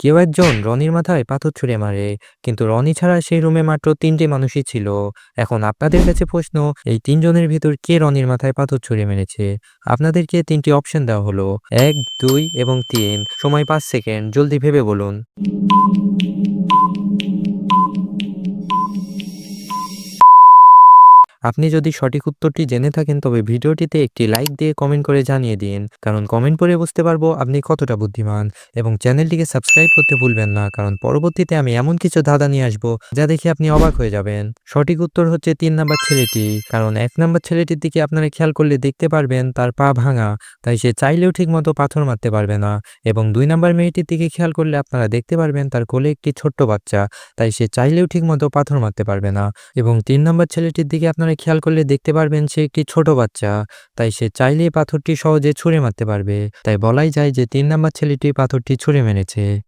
কেউ একজন রনির মাথায় পাথর ছুঁড়ে মারে, কিন্তু রনি ছাড়া সেই রুমে মাত্র তিনটে মানুষই ছিল। এখন আপনাদের কাছে প্রশ্ন, এই তিনজনের ভিতর কে রনির মাথায় পাথর ছুঁড়ে মেরেছে? আপনাদেরকে তিনটি অপশন দেওয়া হলো? এক, দুই এবং তিন। সময় পাঁচ সেকেন্ড, জলদি ভেবে বলুন। আপনি যদি সঠিক উত্তরটি জেনে থাকেন, তবে ভিডিওটিতে একটি লাইক দিয়ে কমেন্ট করে জানিয়ে দিন। কারণ কমেন্ট পড়ে বুঝতে পারব আপনি কতটা বুদ্ধিমান। এবং চ্যানেলটিকে সাবস্ক্রাইব করতে ভুলবেন না, কারণ পরবর্তীতে আমি এমন কিছু ধাঁধা নিয়ে আসব যা দেখে আপনি অবাক হয়ে যাবেন। সঠিক উত্তর হচ্ছে তিন নাম্বার ছেলেটি, কারণ এক নাম্বার ছেলেটির দিকে আপনারা খেয়াল করলে দেখতে পারবেন তার পা ভাঙা, তাই সে চাইলেও ঠিকমতো পাথর মারতে পারবে না। এবং দুই নাম্বার মেয়েটির দিকে খেয়াল করলে আপনারা দেখতে পারবেন তার কোলে একটি ছোট্ট বাচ্চা, তাই সে চাইলেও ঠিকমতো পাথর মারতে পারবে না। এবং তিন নম্বর ছেলেটির দিকে আপনারা খেয়াল করলে দেখতে পারবেন সে একটি ছোট বাচ্চা। তাই সে চাইলে পাথরটি সহজে ছুঁড়ে মারতে পারবে। তাই বলাই যায় যে তিন নম্বর ছেলেটি পাথরটি ছুঁড়ে মেরেছে।